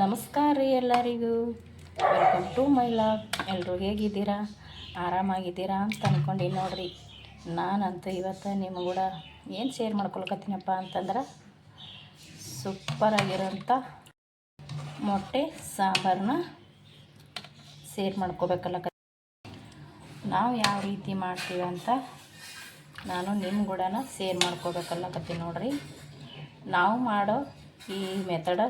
ನಮಸ್ಕಾರ ರೀ ಎಲ್ಲರಿಗೂ. ವೆಲ್ಕಮ್ ಟು ಮೈ ಲಾಗ್ ಎಲ್ಲರೂ ಹೇಗಿದ್ದೀರಾ? ಆರಾಮಾಗಿದ್ದೀರಾ ಅಂತ ಅಂದ್ಕೊಂಡು ನೋಡಿರಿ. ನಾನಂತೂ ಇವತ್ತು ನಿಮ್ಮ ಕೂಡ ಏನು ಶೇರ್ ಮಾಡ್ಕೊಳ್ಕತ್ತೀನಪ್ಪ ಅಂತಂದ್ರೆ ಸೂಪರಾಗಿರೋಂಥ ಮೊಟ್ಟೆ ಸಾಂಬಾರನ್ನ ಶೇರ್ ಮಾಡ್ಕೋಬೇಕಲ್ಲ ನಾವು ಯಾವ ರೀತಿ ಮಾಡ್ತೀವಿ ಅಂತ ನಾನು ನಿಮ್ಮ ಕೂಡನ ಶೇರ್ ಮಾಡ್ಕೋಬೇಕಲ್ಲಕತ್ತೀನಿ ನೋಡಿರಿ. ನಾವು ಮಾಡೋ ಈ ಮೆಥಡ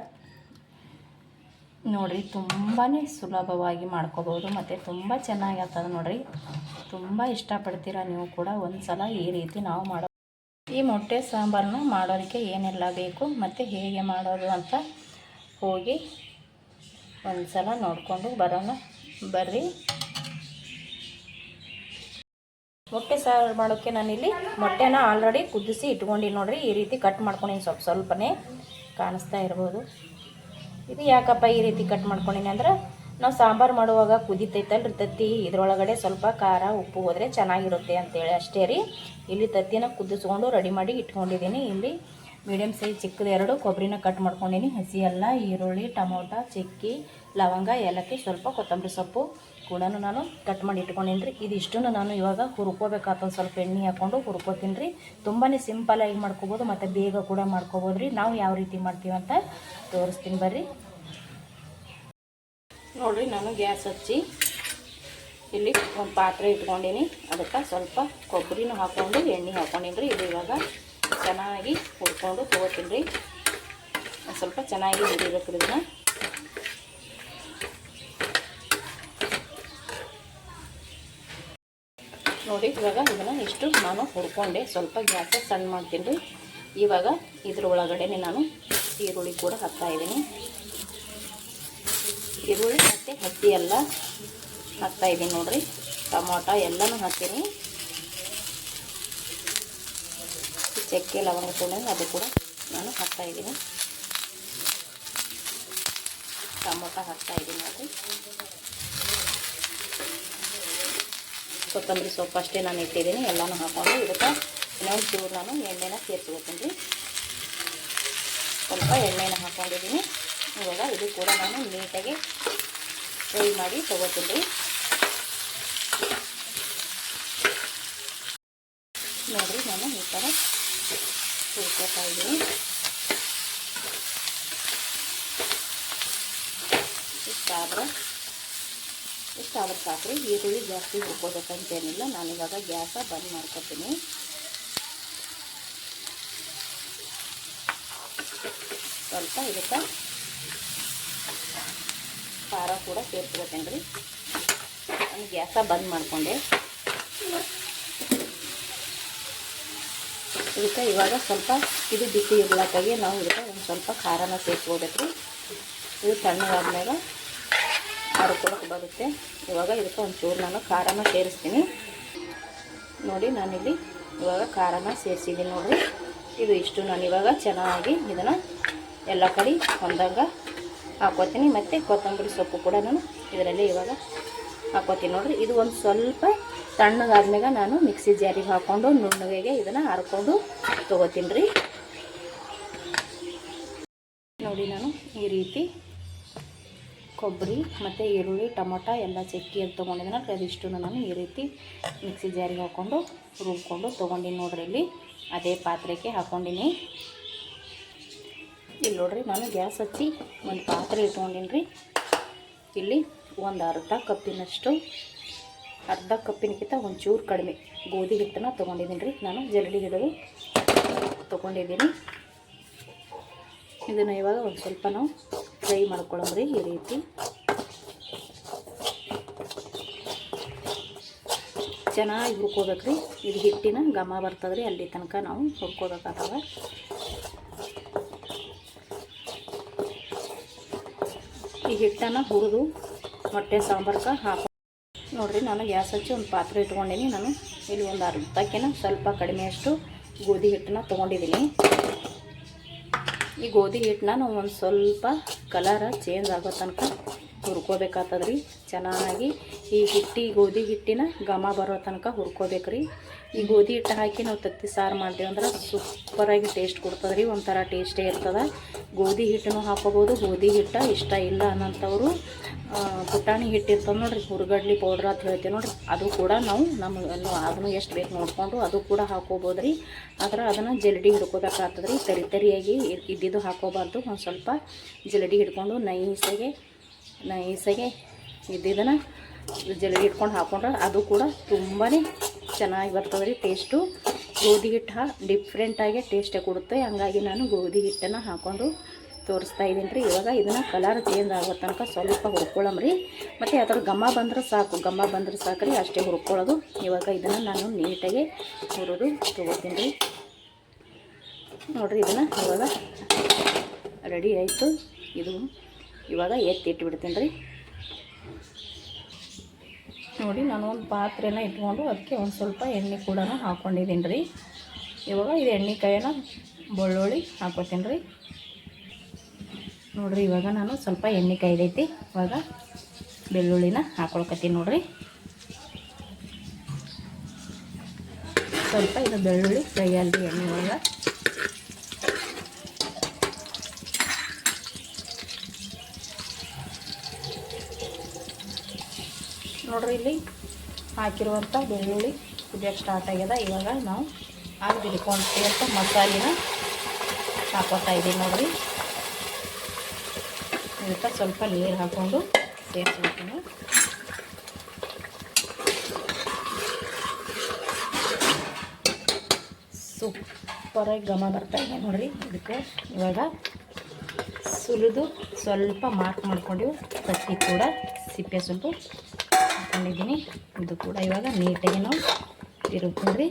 ನೋಡ್ರಿ ತುಂಬಾ ಸುಲಭವಾಗಿ ಮಾಡ್ಕೋಬೋದು ಮತ್ತು ತುಂಬ ಚೆನ್ನಾಗಿ ಆಗ್ತದೆ ನೋಡ್ರಿ. ತುಂಬ ಇಷ್ಟಪಡ್ತೀರ ನೀವು ಕೂಡ ಒಂದು ಸಲ ಈ ರೀತಿ ನಾವು ಮಾಡೋ ಈ ಮೊಟ್ಟೆ ಸಾಂಬಾರನ್ನ ಮಾಡೋದಕ್ಕೆ ಏನೆಲ್ಲ ಬೇಕು, ಮತ್ತು ಹೇಗೆ ಮಾಡೋದು ಅಂತ ಹೋಗಿ ಒಂದು ಸಲ ನೋಡಿಕೊಂಡು ಬರೋಣ, ಬರ್ರಿ. ಮೊಟ್ಟೆ ಸಾರು ಮಾಡೋಕ್ಕೆ ನಾನಿಲ್ಲಿ ಮೊಟ್ಟೆನ ಆಲ್ರೆಡಿ ಕುದಿಸಿ ಇಟ್ಕೊಂಡಿನಿ ನೋಡಿರಿ, ಈ ರೀತಿ ಕಟ್ ಮಾಡ್ಕೊಂಡಿನಿ ಸ್ವಲ್ಪ ಸ್ವಲ್ಪನೇ ಕಾಣಿಸ್ತಾ ಇರ್ಬೋದು. ಇದು ಯಾಕಪ್ಪ ಈ ರೀತಿ ಕಟ್ ಮಾಡ್ಕೊಂಡಿನಿ ಅಂದ್ರೆ ನಾವು ಸಾಂಬಾರು ಮಾಡುವಾಗ ಕುದಿತೈತಲ್ರಿ ತತ್ತಿ. ಇದರೊಳಗಡೆ ಸ್ವಲ್ಪ ಖಾರ, ಉಪ್ಪು ಹೋದರೆ ಚೆನ್ನಾಗಿರುತ್ತೆ ಅಂತೇಳಿ ಅಷ್ಟೇ ರೀ. ಇಲ್ಲಿ ತತ್ತಿನ ಕುದಿಸ್ಕೊಂಡು ರೆಡಿ ಮಾಡಿ ಇಟ್ಕೊಂಡಿದ್ದೀನಿ ಇಲ್ಲಿ ಮೀಡಿಯಮ್ ಸೈಜ್ ಚಿಕ್ಕದ ಎರಡು ಕೊಬ್ಬರಿನ ಕಟ್ ಮಾಡ್ಕೊಂಡಿನಿ. ಹಸಿ ಅಲ್ಲ, ಈರುಳ್ಳಿ, ಟೊಮೊಟೊ, ಚಿಕ್ಕಿ ಲವಂಗ, ಏಲಕ್ಕಿ, ಸ್ವಲ್ಪ ಕೊತ್ತಂಬರಿ ಸೊಪ್ಪು ಕೂಡ ನಾನು ಕಟ್ ಮಾಡಿ ಇಟ್ಕೊಂಡಿನ್ರಿ. ರೀ ಇದಿಷ್ಟನ್ನು ನಾನು ಇವಾಗ ಹುರ್ಕೋಬೇಕಾಗ್ತದೆ ಸ್ವಲ್ಪ ಎಣ್ಣೆ ಹಾಕ್ಕೊಂಡು ಹುರ್ಕೋತೀನಿ ರೀ ತುಂಬಾ ಸಿಂಪಲಾಗಿ ಮಾಡ್ಕೋಬೋದು, ಮತ್ತು ಬೇಗ ಕೂಡ ಮಾಡ್ಕೋಬೋದು ರೀ ನಾವು ಯಾವ ರೀತಿ ಮಾಡ್ತೀವಿ ಅಂತ ತೋರಿಸ್ತೀನಿ ಬರ್ರಿ. ನೋಡಿರಿ, ನಾನು ಗ್ಯಾಸ್ ಹಚ್ಚಿ ಇಲ್ಲಿ ಒಂದು ಪಾತ್ರೆ ಇಟ್ಕೊಂಡೀನಿ. ಅದಕ್ಕೆ ಸ್ವಲ್ಪ ಕೊಬ್ಬರಿನೂ ಹಾಕ್ಕೊಂಡು ಎಣ್ಣೆ ಹಾಕ್ಕೊಂಡಿನಿ ರೀ ಇದು ಇವಾಗ ಚೆನ್ನಾಗಿ ಹುರ್ಕೊಂಡು ತೊಗೋತೀನಿ ರೀ ಸ್ವಲ್ಪ ಚೆನ್ನಾಗಿ ಹುರಿಬೇಕು ಇದನ್ನ. ನೋಡಿ, ಇವಾಗ ಇದನ್ನು ಇಷ್ಟು ನಾನು ಹುರ್ಕೊಂಡೆ. ಸ್ವಲ್ಪ ಗ್ಯಾಸ ಸಣ್ಣ ಮಾಡ್ತೀನಿ. ರೀ ಇವಾಗ ಇದ್ರ ಒಳಗಡೆ ನಾನು ಈರುಳ್ಳಿ ಕೂಡ ಹಾಕ್ತಾ ಇದ್ದೀನಿ. ಈರುಳ್ಳಿ ಮತ್ತು ಹತ್ತಿ ಎಲ್ಲ ಹಾಕ್ತಾ ಇದ್ದೀನಿ ನೋಡಿರಿ. ಟೊಮೊಟೊ ಎಲ್ಲನೂ ಹಾಕ್ತೀನಿ. ಚಕ್ಕೆ ಲವಂಗ ಕೂಡ ಅದು ಕೂಡ ನಾನು ಹಾಕ್ತಾ ಇದ್ದೀನಿ. ಟೊಮೊಟೊ ಹಾಕ್ತಾ ಇದ್ದೀನಿ ನೋಡಿರಿ. ಕೊತ್ತಂಬರಿ ಸೊಪ್ಪು ಅಷ್ಟೇ ನಾನು ಇಟ್ಟಿದ್ದೀನಿ, ಎಲ್ಲನೂ ಹಾಕೊಂಡು ಇದಕ್ಕೆ ಇನ್ನೊಂದು ಚೂರು ನಾನು ಎಣ್ಣೆನ ಸೇರಿಸ್ಕೊತೀನಿ. ಸ್ವಲ್ಪ ಎಣ್ಣೆನ ಹಾಕೊಂಡಿದ್ದೀನಿ. ಇವಾಗ ಇದು ಕೂಡ ನಾನು ನೀಟಾಗಿ ಫ್ರೈ ಮಾಡಿ ತೊಗೋತೀನಿ. ನೋಡಿರಿ, ನಾನು ಈ ಥರ ಸೇರ್ಕೋತಾ ಇದ್ದೀನಿ. ಇಷ್ಟಾದ್ರೆ ಸಾಕ್ರಿ. ಈರುಳ್ಳಿ ಜಾಸ್ತಿ ಹುರ್ಕೋಬೇಕಂತೇನಿಲ್ಲ ನಾನಿವಾಗ ಗ್ಯಾಸ ಬಂದ್ ಮಾಡ್ಕೊತೀನಿ. ಸ್ವಲ್ಪ ಇದಕ್ಕೆ ಖಾರ ಕೂಡ ಸೇರ್ಕೋಬೇಕೇನ್ರಿ ನಾನು ಗ್ಯಾಸ ಬಂದ್ ಮಾಡಿಕೊಂಡೆ. ಇದಕ್ಕೆ ಇವಾಗ ಸ್ವಲ್ಪ ಇದು ಬಿಸಿ ಇರ್ಲಕ್ಕಾಗಿ ನಾವು ಇದಕ್ಕೆ ಒಂದು ಸ್ವಲ್ಪ ಖಾರನ ಸೇರ್ಕೋಬೇಕ್ರಿ ಇದು ತಣ್ಣಗಾದ್ಮೇಲೆ ಹರ್ಕೊಳಕ್ಕೆ ಬರುತ್ತೆ. ಇವಾಗ ಇದಕ್ಕೆ ಒಂದು ಚೂರು ನಾನು ಖಾರನ ಸೇರಿಸ್ತೀನಿ. ನೋಡಿ, ನಾನಿಲ್ಲಿ ಇವಾಗ ಖಾರನ ಸೇರಿಸಿದ್ದೀನಿ ನೋಡಿರಿ. ಇದು ಇಷ್ಟು. ನಾನು ಇವಾಗ ಚೆನ್ನಾಗಿ ಇದನ್ನು ಎಲ್ಲ ಕಡೆ ಹೊಂದಂಗ ಹಾಕೋತೀನಿ. ಮತ್ತು ಕೊತ್ತಂಬರಿ ಸೊಪ್ಪು ಕೂಡ ನಾನು ಇದರಲ್ಲಿ ಇವಾಗ ಹಾಕೋತೀನಿ ನೋಡಿರಿ. ಇದು ಒಂದು ಸ್ವಲ್ಪ ತಣ್ಣಗಾದ್ಮೇಲೆ ನಾನು ಮಿಕ್ಸಿ ಜಾರಿಗೆ ಹಾಕ್ಕೊಂಡು ನುಣ್ಣಗೆ ಇದನ್ನು ಹರ್ಕೊಂಡು ತೊಗೋತೀನಿ ರೀ. ನೋಡಿ ನಾನು ಈ ರೀತಿ ಕೊಬ್ಬರಿ, ಮತ್ತು ಈರುಳ್ಳಿ, ಟೊಮೊಟೊ ಎಲ್ಲ ಚೆಕ್ಕಿ ಅಂತ ತೊಗೊಂಡಿದ್ದೀನಿ ಅದಿಷ್ಟು ನಾನು ಈ ರೀತಿ ಮಿಕ್ಸಿ ಜಾರಿಗೆ ಹಾಕ್ಕೊಂಡು ರುಬ್ಕೊಂಡು ತೊಗೊಂಡಿನಿ ನೋಡ್ರಿ ಇಲ್ಲಿ. ಅದೇ ಪಾತ್ರೆಗೆ ಹಾಕ್ಕೊಂಡಿನಿ ಇಲ್ಲಿ ನೋಡ್ರಿ ನಾನು ಗ್ಯಾಸ್ ಹಚ್ಚಿ ಒಂದು ಪಾತ್ರೆ ಇಟ್ಕೊಂಡಿನಿ ರೀ ಇಲ್ಲಿ ಒಂದು ಅರ್ಧ ಕಪ್ಪಿನಷ್ಟು, ಅರ್ಧ ಕಪ್ಪಿನಕ್ಕಿಂತ ಒಂದು ಚೂರು ಕಡಿಮೆ ಗೋಧಿ ಹಿಟ್ಟನ್ನು ತೊಗೊಂಡಿದ್ದೀನಿ ರೀ ನಾನು ಜರಡಿ ಹಿಡಿದು ತೊಗೊಂಡಿದ್ದೀನಿ ಇದನ್ನು ಇವಾಗ ಒಂದು ಸ್ವಲ್ಪ ನಾವು ಫ್ರೈ ಮಾಡ್ಕೊಳ್ಳೋಮ್ರಿ ಈ ರೀತಿ. ಚೆನ್ನಾಗಿ ಹುರ್ಕೋಬೇಕ್ರಿ ಇದು ಹಿಟ್ಟಿನ ಘಮ ಬರ್ತದ್ರಿ ಅಲ್ಲಿ ತನಕ ನಾವು ಹುರ್ಕೋಬೇಕಾಗ್ತದೆ. ಈ ಹಿಟ್ಟನ್ನು ಹುರಿದು ಮೊಟ್ಟೆ ಸಾಂಬಾರ್ಗೆ ಹಾಕೋ ನೋಡಿರಿ, ನಾನು ಗ್ಯಾಸ್ ಹಚ್ಚಿ ಒಂದು ಪಾತ್ರೆ ಇಟ್ಕೊಂಡೀನಿ. ನಾನು ಇಲ್ಲಿ ಒಂದು ಅರ್ಧಕ್ಕಿನ ಸ್ವಲ್ಪ ಕಡಿಮೆಯಷ್ಟು ಗೋಧಿ ಹಿಟ್ಟನ್ನ ತೊಗೊಂಡಿದ್ದೀನಿ ಈ ಗೋಧಿ ಹಿಟ್ಟನ್ನ ನಾವು ಒಂದು ಸ್ವಲ್ಪ ಕಲರ ಚೇಂಜ್ ಆಗೋ ತನಕ ಹುರ್ಕೋಬೇಕಾಗ್ತದ್ರಿ. ಚೆನ್ನಾಗಿ ಈ ಹಿಟ್ಟಿ ಗೋಧಿ ಹಿಟ್ಟಿನ ಘಮ ಬರೋ ತನಕ ಹುರ್ಕೋಬೇಕ್ರಿ. ಈ ಗೋಧಿ ಹಿಟ್ಟು ಹಾಕಿ ನಾವು ತತ್ತಿ ಸಾರು ಮಾಡ್ತೀವಿ ಅಂದ್ರೆ ಸೂಪರಾಗಿ ಟೇಸ್ಟ್ ಕೊಡ್ತದೆ ರೀ, ಒಂಥರ ಟೇಸ್ಟೇ ಇರ್ತದೆ. ಗೋಧಿ ಹಿಟ್ಟನ್ನು ಹಾಕೋಬೋದು ಗೋಧಿ ಹಿಟ್ಟು ಇಷ್ಟ ಇಲ್ಲ ಅನ್ನೋಂಥವ್ರು ಪುಟಾಣಿ ಹಿಟ್ಟು ಇರ್ತದೆ ನೋಡ್ರಿ, ಹುರ್ಗಡ್ಲಿ ಪೌಡ್ರ್ ಅಂತ ಹೇಳ್ತೀವಿ ನೋಡ್ರಿ, ಅದು ಕೂಡ ನಾವು ನಮ್ಮ ಅದನ್ನು ಎಷ್ಟು ಬೇಕು ನೋಡಿಕೊಂಡು ಅದು ಕೂಡ ಹಾಕೋಬೋದು ರೀ. ಆದ್ರೆ ಅದನ್ನು ಜಲ್ಡಿ ಹಿಡ್ಕೋಬೇಕಾಗ್ತದೆ ರೀ, ತರಿ ತರಿಯಾಗಿ ಇದ್- ಇದ್ದಿದ್ದು ಹಾಕೋಬಾರ್ದು ಒಂದು ಸ್ವಲ್ಪ ಜಲ್ಡಿ ಹಿಡ್ಕೊಂಡು ನೈಸಾಗೆ ನೈಸಾಗೆ ಇದ್ದಿದ್ದನ್ನು ಜಲ್ದಿ ಇಟ್ಕೊಂಡು ಹಾಕೊಂಡ್ರೆ ಅದು ಕೂಡ ತುಂಬಾ ಚೆನ್ನಾಗಿ ಬರ್ತದೆ ರೀ ಟೇಸ್ಟು ಗೋಧಿ ಹಿಟ್ಟು ಹಾ ಡಿಫ್ರೆಂಟಾಗಿ ಟೇಸ್ಟೇ ಕೊಡುತ್ತೆ. ಹಂಗಾಗಿ ನಾನು ಗೋಧಿ ಹಿಟ್ಟನ್ನು ಹಾಕ್ಕೊಂಡು ತೋರಿಸ್ತಾ ಇದ್ದೀನಿ ರೀ. ಇವಾಗ ಇದನ್ನು ಕಲರ್ ಚೇಂಜ್ ಆಗೋ ತನಕ ಸ್ವಲ್ಪ ಹುರ್ಕೊಳ್ಳಮ್ರಿ ಮತ್ತು ಅದರ ಘಮ ಬಂದ್ರೆ ಸಾಕು. ಘಮ ಬಂದ್ರೆ ಸಾಕು ರೀ. ಅಷ್ಟೇ ಹುರ್ಕೊಳ್ಳೋದು. ಇವಾಗ ಇದನ್ನು ನಾನು ನೀಟಾಗಿ ಹುರಿದು ತೊಗೋತೀನಿ ರೀ. ನೋಡಿರಿ ಇದನ್ನು ಇವಾಗ ರೆಡಿ ಆಯಿತು. ಇದು ಇವಾಗ ಎತ್ತಿಟ್ಟು ಬಿಡ್ತೀನಿ ರೀ. ನೋಡಿ ನಾನು ಒಂದು ಪಾತ್ರೆನ ಇಟ್ಕೊಂಡು ಅದಕ್ಕೆ ಒಂದು ಸ್ವಲ್ಪ ಎಣ್ಣೆ ಕೂಡ ಹಾಕ್ಕೊಂಡಿದ್ದೀನಿ ರೀ. ಇವಾಗ ಇದು ಎಣ್ಣೆಕಾಯಿನ ಬೆಳ್ಳುಳ್ಳಿ ಹಾಕೋತೀನಿ ರೀ. ನೋಡಿರಿ, ಇವಾಗ ನಾನು ಸ್ವಲ್ಪ ಎಣ್ಣೆ ಕಾಯ್ದೈತಿ ಇವಾಗ ಬೆಳ್ಳುಳ್ಳಿನ ಹಾಕೊಳ್ಕತ್ತೀನಿ ನೋಡಿರಿ. ಸ್ವಲ್ಪ ಇದು ಬೆಳ್ಳುಳ್ಳಿ ಅಲ್ರಿ ಎಣ್ಣೆ ಒಳಗೆ ನೋಡ್ರಿ ಇಲ್ಲಿ ಹಾಕಿರುವಂಥ ಬೆಳ್ಳುಳ್ಳಿ ಕುದಿಯೋಕ್ಕೆ ಸ್ಟಾರ್ಟ್ ಆಗ್ಯದ. ಇವಾಗ ನಾವು ಆಗ ಅಂತ ಮಸಾಲಿನ ಹಾಕೋತಾ ಇದ್ದೀವಿ ನೋಡ್ರಿ. ಇದಕ್ಕೆ ಸ್ವಲ್ಪ ನೀರು ಹಾಕ್ಕೊಂಡು ಸೇರಿಸ್ಬಿಡ್ತೀನಿ. ಸೂಪರಾಗಿ ಘಮ ಬರ್ತಾ ಇದೆ ನೋಡ್ರಿ. ಇದಕ್ಕೆ ಇವಾಗ ಸುಲಿದು ಸ್ವಲ್ಪ ಮಾರ್ಕ್ ಮಾಡ್ಕೊಂಡು ಕಟ್ಟಿ ಕೂಡ ಸಿಪ್ಪೆ ಸ್ವಲ್ಪ ಹಾಕೊಂಡಿದ್ದೀನಿ ಇದು ಕೂಡ ಇವಾಗ ನೀಟಾಗಿ ನಾವು ತಿರುಗ್ತೀನಿ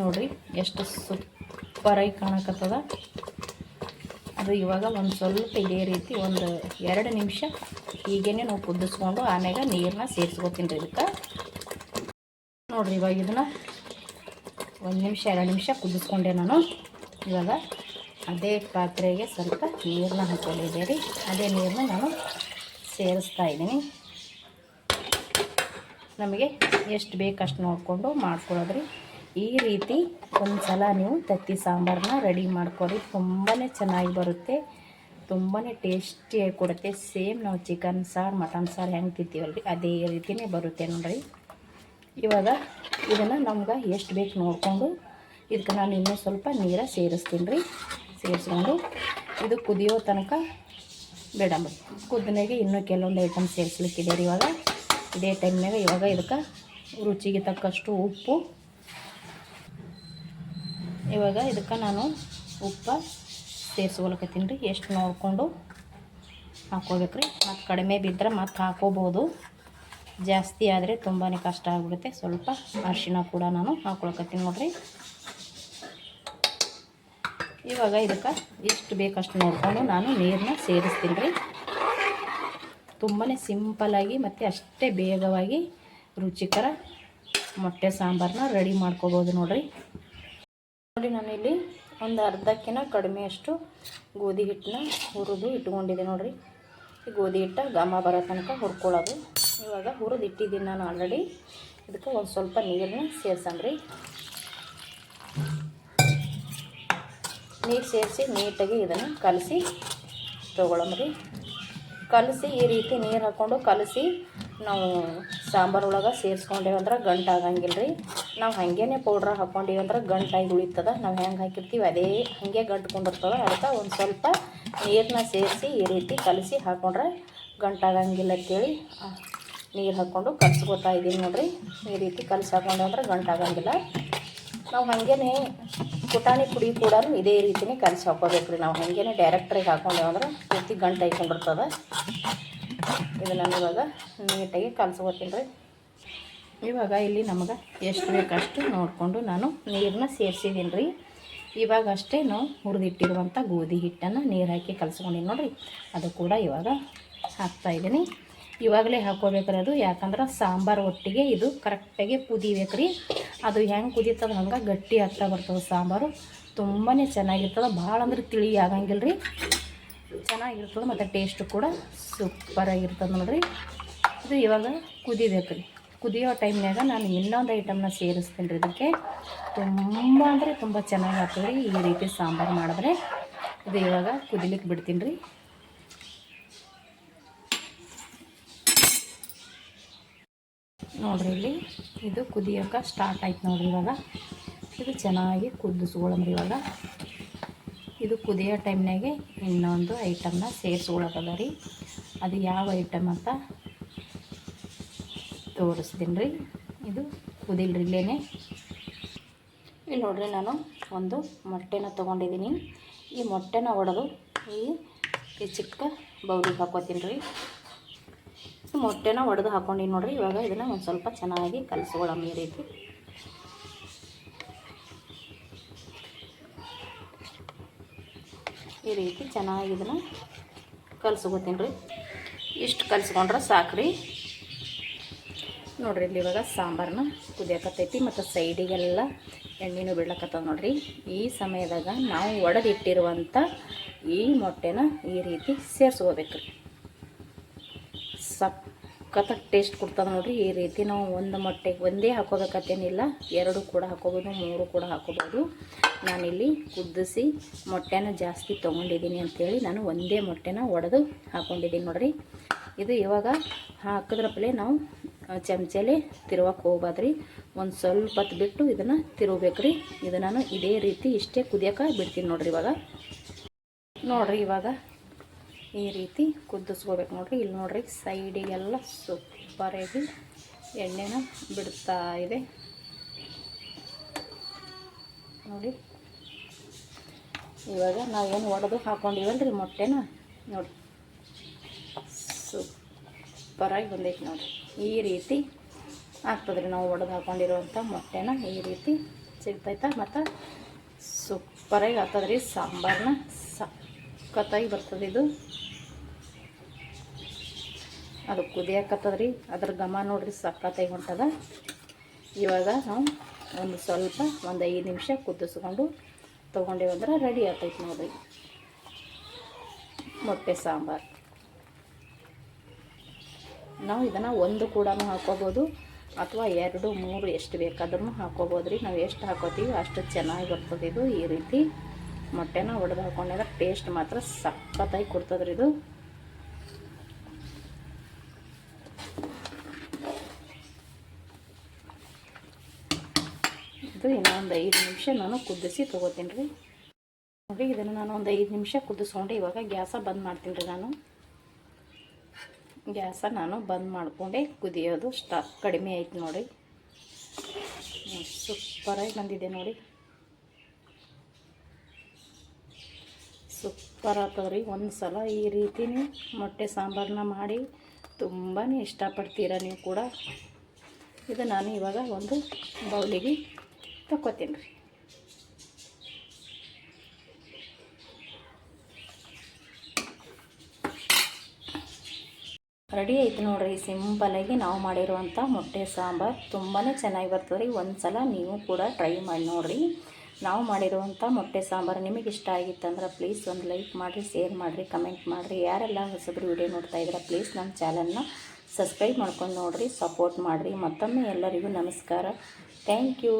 ನೋಡಿರಿ ಎಷ್ಟು ಸೂಪರಾಗಿ ಕಾಣಕತ್ತದ. ಅದು ಇವಾಗ ಒಂದು ಸ್ವಲ್ಪ ಇದೇ ರೀತಿ ಒಂದು ಎರಡು ನಿಮಿಷ ಹೀಗೇನೆ ನಾವು ಕುದಿಸ್ಕೊಂಡು ಆಮ್ಯಾಗ ನೀರನ್ನ ಸೇರಿಸ್ಕೊತೀನಿ ರೀ ಇದಕ್ಕೆ. ನೋಡಿರಿ ಇವಾಗ ಇದನ್ನು ಒಂದು ನಿಮಿಷ, ಎರಡು ನಿಮಿಷ ಕುದಿಸ್ಕೊಂಡೆ ನಾನು. ಇವಾಗ ಅದೇ ಪಾತ್ರೆಗೆ ಸ್ವಲ್ಪ ನೀರನ್ನ ಹಾಕೊಂಡಿದ್ದೆ ರೀ ಅದೇ ನೀರನ್ನ ನಾನು ಸೇರಿಸ್ತಾ ಇದ್ದೀನಿ. ನಮಗೆ ಎಷ್ಟು ಬೇಕಷ್ಟು ನೋಡಿಕೊಂಡು ಮಾಡ್ಕೊಳ್ಳೋದ್ರಿ. ಈ ರೀತಿ ಒಂದು ಸಲ ನೀವು ತತ್ತಿ ಸಾಂಬಾರನ್ನ ರೆಡಿ ಮಾಡ್ಕೊಳ್ಳಿ. ತುಂಬಾ ಚೆನ್ನಾಗಿ ಬರುತ್ತೆ. ತುಂಬಾ ಟೇಸ್ಟಿಯಾಗಿ ಕೊಡುತ್ತೆ ಸೇಮ್ ನಾವು ಚಿಕನ್ ಸಾರು, ಮಟನ್ ಸಾರು ಹೆಂಗೆ ತಿಂತೀವಲ್ರಿ, ಅದೇ ರೀತಿಯೇ ಬರುತ್ತೆ ನೋಡ್ರಿ. ಇವಾಗ ಇದನ್ನು ನಮ್ಗೆ ಎಷ್ಟು ಬೇಕು ನೋಡಿಕೊಂಡು ಇದಕ್ಕೆ ನಾನು ಇನ್ನೂ ಸ್ವಲ್ಪ ನೀರ ಸೇರಿಸ್ತೀನಿ ರೀ. ಸೇರಿಸ್ಕೊಂಡು ಇದು ಕುದಿಯೋ ತನಕ ಬೇಡ ಕುದ್ದನೆಗೆ ಇನ್ನೂ ಕೆಲವೊಂದು ಐಟಮ್ ಸೇರಿಸ್ಲಿಕ್ಕಿದೆ ರೀ ಇವಾಗ. ಇದೇ ಟೈಮ್ನಾಗ ಇವಾಗ ಇದಕ್ಕೆ ರುಚಿಗೆ ತಕ್ಕಷ್ಟು ಉಪ್ಪು. ಇವಾಗ ಇದಕ್ಕೆ ನಾನು ಉಪ್ಪು ಸೇರಿಸ್ಕೊಳಕತ್ತೀನಿ ರೀ. ಎಷ್ಟು ನೋಡಿಕೊಂಡು ಹಾಕ್ಕೋಬೇಕು ರೀ. ಮತ್ತು ಕಡಿಮೆ ಬಿದ್ದರೆ ಮತ್ತೆ ಹಾಕೋಬೋದು ಜಾಸ್ತಿ ಆದರೆ ತುಂಬಾ ಕಷ್ಟ ಆಗಿಬಿಡುತ್ತೆ. ಸ್ವಲ್ಪ ಅರಿಶಿನ ಕೂಡ ನಾನು ಹಾಕ್ಕೊಳಕತ್ತೀನಿ ನೋಡ್ರಿ. ಇವಾಗ ಇದಕ್ಕೆ ಎಷ್ಟು ಬೇಕಷ್ಟು ನೋಡಿಕೊಂಡು ನಾನು ನೀರನ್ನ ಸೇರಿಸ್ತೀನಿ ರೀ. ತುಂಬಾ ಸಿಂಪಲಾಗಿ ಮತ್ತು ಅಷ್ಟೇ ಬೇಗವಾಗಿ ರುಚಿಕರ ಮೊಟ್ಟೆ ಸಾಂಬಾರನ್ನ ರೆಡಿ ಮಾಡ್ಕೋಬೋದು ನೋಡಿರಿ. ನೋಡಿ ನಾನಿಲ್ಲಿ ಒಂದು ಅರ್ಧಕ್ಕಿಂತ ಕಡಿಮೆಯಷ್ಟು ಗೋಧಿ ಹಿಟ್ಟನ್ನ ಹುರಿದು ಇಟ್ಕೊಂಡಿದ್ದೆ ನೋಡಿರಿ. ಈ ಗೋಧಿ ಹಿಟ್ಟ ಘಮ ಬರೋ ತನಕ ಹುರ್ಕೊಳ್ಳೋದು. ಇವಾಗ ಹುರಿದು ಇಟ್ಟಿದ್ದೀನಿ ನಾನು ಆಲ್ರೆಡಿ ಇದಕ್ಕೆ ಒಂದು ಸ್ವಲ್ಪ ನೀರನ್ನ ಸೇರ್ಸಣ್ರಿ ನೀರು ಸೇರಿಸಿ ನೀಟಾಗಿ ಇದನ್ನು ಕಲಸಿ ತೊಗೊಳಮ್ರಿ ಕಲಸಿ ಈ ರೀತಿ ನೀರು ಹಾಕ್ಕೊಂಡು ಕಲಸಿ ನಾವು ಸಾಂಬಾರು ಒಳಗೆ ಸೇರಿಸ್ಕೊಂಡೇವಂದ್ರೆ ಗಂಟು ಆಗಂಗಿಲ್ಲ ರೀ. ನಾವು ಹಾಗೇನೆ ಪೌಡ್ರ್ ಹಾಕ್ಕೊಂಡೀವಿ ಅಂದ್ರೆ ಗಂಟಾಗಿ ಉಳಿತದ. ನಾವು ಹೆಂಗೆ ಹಾಕಿರ್ತೀವಿ ಅದೇ ಹಾಗೆ ಗಂಟ್ಕೊಂಡಿರ್ತದೆ. ಅದಕ್ಕೆ ಒಂದು ಸ್ವಲ್ಪ ನೀರನ್ನ ಸೇರಿಸಿ ಈ ರೀತಿ ಕಲಸಿ ಹಾಕ್ಕೊಂಡ್ರೆ ಗಂಟಾಗಂಗಿಲ್ಲ ಅಂತೇಳಿ ನೀರು ಹಾಕ್ಕೊಂಡು ಕಲಸ್ಕೊತಾ ಇದ್ದೀನಿ ನೋಡಿರಿ. ಈ ರೀತಿ ಕಲಸಿ ಹಾಕೊಂಡೆ ಅಂದ್ರೆ ಗಂಟಾಗಂಗಿಲ್ಲ ನಾವು ಹಾಗೇನೆ ಪುಟಾಣಿ ಪುಡಿ ಕೂಡ ಇದೇ ರೀತಿನೇ ಕಲಸಿ ಹಾಕೋಬೇಕು ರೀ ನಾವು. ಹಾಗೇನೆ ಡೈರೆಕ್ಟ್ರಿಗೆ ಹಾಕೊಂಡೇವು ಅಂದ್ರೆ ಪೂರ್ತಿ ಗಂಟು ಹಾಕೊಂಡಿರ್ತದ ಇದನ್ನು ಇವಾಗ ನೀಟಾಗಿ ಕಲಸ್ಕೊತೀನಿ ರೀ. ಇವಾಗ ಇಲ್ಲಿ ನಮಗೆ ಎಷ್ಟು ಬೇಕಷ್ಟು ನೋಡಿಕೊಂಡು ನಾನು ನೀರನ್ನ ಸೇರಿಸಿದ್ದೀನಿ ರೀ. ಇವಾಗ ಅಷ್ಟೇ ನಾವು ಹುರಿದಿಟ್ಟಿರುವಂಥ ಗೋಧಿ ಹಿಟ್ಟನ್ನು ನೀರು ಹಾಕಿ ಕಲಸ್ಕೊಂಡಿನಿ ನೋಡಿರಿ. ಅದು ಕೂಡ ಇವಾಗ ಹಾಕ್ತಾಯಿದ್ದೀನಿ ಇವಾಗಲೇ ಹಾಕ್ಕೋಬೇಕ್ರಿ ಅದು ಯಾಕಂದ್ರೆ ಸಾಂಬಾರು ಒಟ್ಟಿಗೆ ಇದು ಕರೆಕ್ಟಾಗಿ ಕುದಿಬೇಕ್ರಿ ಅದು ಹೆಂಗೆ ಕುದೀತದ ಹಂಗೆ ಗಟ್ಟಿ ಆಗ್ತಾ ಬರ್ತದೆ ಸಾಂಬಾರು. ತುಂಬಾ ಚೆನ್ನಾಗಿರ್ತದೆ, ಭಾಳ ಅಂದ್ರೆ ತಿಳಿ ಆಗಂಗಿಲ್ಲ ರೀ. ಚೆನ್ನಾಗಿರ್ತದೆ ಮತ್ತು ಟೇಸ್ಟು ಕೂಡ ಸೂಪರಾಗಿರ್ತದೆ ನೋಡಿರಿ. ಇದು ಇವಾಗ ಕುದಿಬೇಕು ರೀ. ಕುದಿಯೋ ಟೈಮ್ನಾಗ ನಾನು ಇನ್ನೊಂದು ಐಟಮ್ನ ಸೇರಿಸ್ತೀನಿ ರೀ ಇದಕ್ಕೆ. ತುಂಬ ಅಂದರೆ ತುಂಬ ಚೆನ್ನಾಗಿ ಆಗ್ತದೆ ರೀ ಈ ರೀತಿ ಸಾಂಬಾರು ಮಾಡಿದ್ರೆ. ಇದು ಇವಾಗ ಕುದಿಲಿಕ್ಕೆ ಬಿಡ್ತೀನಿ ರೀ. ನೋಡ್ರಿ ಇಲ್ಲಿ. ಇದು ಕುದಿಯೋಕೆ ಸ್ಟಾರ್ಟ್ ಆಯ್ತು ನೋಡಿರಿ ಇವಾಗ. ಇದು ಚೆನ್ನಾಗಿ ಕುದಿಸ್ಕೊಳ್ಳಮ್ರಿ ಇವಾಗ. ಇದು ಕುದಿಯೋ ಟೈಮ್ನಾಗೆ ಇನ್ನೊಂದು ಐಟಮ್ನ ಸೇರಿಸ್ಕೊಳಕದ ರೀ. ಅದು ಯಾವ ಐಟಮ್ ಅಂತ ತೋರಿಸ್ತೀನಿ ರೀ ಇದು ಕುದಿಲ್ರಿ ಇಲ್ಲೇ ಇಲ್ಲಿ ನೋಡ್ರಿ ನಾನು ಒಂದು ಮೊಟ್ಟೆನ ತೊಗೊಂಡಿದ್ದೀನಿ ಈ ಮೊಟ್ಟೆನ ಒಡೆದು ಈ ಚಿಕ್ಕ ಬೌಲಿಗೆ ಹಾಕೋತೀನಿ ರೀ ಮೊಟ್ಟೆನ ಒಡೆದು ಹಾಕೊಂಡಿನಿ ನೋಡ್ರಿ. ಇವಾಗ ಇದನ್ನು ಒಂದು ಸ್ವಲ್ಪ ಚೆನ್ನಾಗಿ ಕಲಸ್ಕೊಳ್ಳೋಣ ಈ ರೀತಿ. ಈ ರೀತಿ ಚೆನ್ನಾಗಿ ಇದನ್ನು ಕಲಸ್ಕೊತೀನಿ ರೀ. ಇಷ್ಟು ಸಾಕು ಸಾಕ್ರಿ. ನೋಡ್ರಿ ಇಲ್ಲಿ ಇವಾಗ ಸಾಂಬಾರನ್ನ ಕುದಿಯಕತ್ತೈತಿ ಮತ್ತು ಸೈಡಿಗೆಲ್ಲ ಎಣ್ಣೆನೂ ಬಿಡ್ಲಕತ್ತವ ನೋಡ್ರಿ. ಈ ಸಮಯದಾಗ ನಾವು ಒಡೆದಿಟ್ಟಿರುವಂಥ ಈ ಮೊಟ್ಟೆನ ಈ ರೀತಿ ಸೇರಿಸ್ಕೋಬೇಕು ರೀ ಸಖತ್ತ ಟೇಸ್ಟ್ ಕೊಡ್ತದೆ ನೋಡ್ರಿ. ಈ ರೀತಿ ನಾವು ಒಂದು ಮೊಟ್ಟೆಗೆ ಒಂದೇ ಹಾಕೋಬೇಕತ್ತೇನಿಲ್ಲ. ಎರಡು ಕೂಡ ಹಾಕೋಬೋದು, ಮೂರು ಕೂಡ ಹಾಕೋಬೋದು. ನಾನಿಲ್ಲಿ ಕುದಿಸಿ ಮೊಟ್ಟೆನ ಜಾಸ್ತಿ ತೊಗೊಂಡಿದ್ದೀನಿ ಅಂಥೇಳಿ ನಾನು ಒಂದೇ ಮೊಟ್ಟೆನ ಒಡೆದು ಹಾಕ್ಕೊಂಡಿದ್ದೀನಿ ನೋಡ್ರಿ. ಇದು ಇವಾಗ ಹಾಕಿದ್ರಪ್ಪಲೆ ನಾವು ಚಮಚೆಲಿ ತಿರುವಕ್ಕೆ ಹೋಗ್ಬಾರ್ದ್ರಿ ಒಂದು ಸ್ವಲ್ಪ ಹೊತ್ತು ಬಿಟ್ಟು ಇದನ್ನು ತಿರುಗಬೇಕು ರೀ ಇದು ನಾನು ಇದೇ ರೀತಿ ಇಷ್ಟೇ ಕುದಿಯೋಕೆ ಬಿಡ್ತೀನಿ ನೋಡ್ರಿ ಇವಾಗ. ನೋಡ್ರಿ ಇವಾಗ ಈ ರೀತಿ ಕುದಿಸ್ಕೋಬೇಕು ನೋಡ್ರಿ. ಇಲ್ಲಿ ನೋಡ್ರಿ ಸೈಡಿಗೆಲ್ಲ ಸೂಪರಾಗಿ ಎಣ್ಣೆನ ಬಿಡ್ತಾ ಇದೆ. ನೋಡಿ. ಇವಾಗ ನಾವೇನು ಒಡೆದು ಹಾಕೊಂಡಿವಲ್ರಿ ಮೊಟ್ಟೆನ? ನೋಡಿ. ಸೂಪರಾಗಿ ಬಂದೈತೆ ನೋಡಿ ಈ ರೀತಿ ಆಗ್ತದ್ರಿ ನಾವು ಒಡೆದು ಹಾಕೊಂಡಿರುವಂಥ ಮೊಟ್ಟೆನ. ಈ ರೀತಿ ಸಿಗ್ತೈತೆ? ಮತ್ತು ಸೂಪರಾಗಿ ಆಗ್ತದ್ರಿ ಸಾಂಬಾರನ್ನ ಸಖತ್ತಾಗಿ ಬರ್ತದೆ ಇದು. ಅದು ಕುದಿಯಕತ್ತದ್ರಿ. ಅದ್ರ ಘಮ ನೋಡ್ರಿ ಸಕ್ಕತ್ತಾಗಿ ಹೊಂಟದ. ಇವಾಗ ನಾವು ಒಂದು ಸ್ವಲ್ಪ ಒಂದು ಐದು ನಿಮಿಷ ಕುದಿಸ್ಕೊಂಡು ತೊಗೊಂಡೇವಂದ್ರೆ ರೆಡಿ ಆಗ್ತೈತೆ ನೋಡ್ರಿ. ಮೊಟ್ಟೆ ಸಾಂಬಾರು. ನಾವು ಇದನ್ನು ಒಂದು ಕೂಡ ಹಾಕೋಬೋದು ಅಥವಾ ಎರಡು, ಮೂರು ಎಷ್ಟು ಬೇಕಾದ್ರೂ ಹಾಕೋಬೋದು ರೀ ನಾವು ಎಷ್ಟು ಹಾಕೋತೀವಿ ಅಷ್ಟು ಚೆನ್ನಾಗಿ ಬರ್ತದೆ ಇದು ಈ ರೀತಿ. ಮೊಟ್ಟೆನ ಒಡೆದು ಹಾಕೊಂಡಾಗ ಟೇಸ್ಟ್ ಮಾತ್ರ ಸಖತ್ತಾಗಿ ಕೊಡ್ತದ್ರಿ ಇದು. ಇದು ಇನ್ನೊಂದು ಐದು ನಿಮಿಷ ನಾನು ಕುದಿಸಿ ತೊಗೋತೀನಿ ರೀ ನೋಡಿ, ಇದನ್ನು ನಾನು ಒಂದು ಐದು ನಿಮಿಷ ಕುದಿಸ್ಕೊಂಡು ಇವಾಗ ಗ್ಯಾಸ ಬಂದ್ ಮಾಡ್ತೀನಿ ರೀ ನಾನು. ಗ್ಯಾಸ ನಾನು ಬಂದ್ ಮಾಡಿಕೊಂಡೆ ಕುದಿಯೋದು ಸ್ಟಾ ಕಡಿಮೆ ಆಯ್ತು ನೋಡಿ. ಸೂಪರಾಗಿ ಬಂದಿದೆ ನೋಡಿ. ಸೂಪರ್ ರೀ ಒಂದು ಸಲ ಈ ರೀತಿ ಮೊಟ್ಟೆ ಸಾಂಬಾರನ್ನ ಮಾಡಿ ತುಂಬಾ ಇಷ್ಟಪಡ್ತೀರ ನೀವು ಕೂಡ? ಇದು ನಾನು ಇವಾಗ ಒಂದು ಬೌಲಿಗೆ ತಕ್ಕೋತೀನಿ ರೀ. ರೆಡಿ ಆಯ್ತು ನೋಡ್ರಿ. ಸಿಂಪಲಾಗಿ ನಾವು ಮಾಡಿರುವಂಥ ಮೊಟ್ಟೆ ಸಾಂಬಾರು ತುಂಬಾ ಚೆನ್ನಾಗಿ ಬರ್ತದೆ ರೀ ಒಂದು ಸಲ ನೀವು ಕೂಡ ಟ್ರೈ ಮಾಡಿ ನೋಡಿರಿ. ನಾವು ಮಾಡಿರುವಂಥ ಮೊಟ್ಟೆ ಸಾಂಬಾರು ನಿಮಗೆ ಇಷ್ಟ ಆಗಿತ್ತಂದ್ರೆ ಪ್ಲೀಸ್ ಒಂದು ಲೈಕ್ ಮಾಡಿರಿ ಶೇರ್ ಮಾಡಿರಿ ಕಮೆಂಟ್ ಮಾಡಿರಿ. ಯಾರೆಲ್ಲ ಹೊಸಬ್ರು ವಿಡಿಯೋ ನೋಡ್ತಾ ಇದ್ದೀರಾ ಪ್ಲೀಸ್ ನಮ್ಮ ಚಾನಲ್ನ ಸಬ್ಸ್ಕ್ರೈಬ್ ಮಾಡ್ಕೊಂಡು ನೋಡಿರಿ ಸಪೋರ್ಟ್ ಮಾಡಿರಿ. ಮತ್ತೊಮ್ಮೆ ಎಲ್ಲರಿಗೂ ನಮಸ್ಕಾರ. Thank you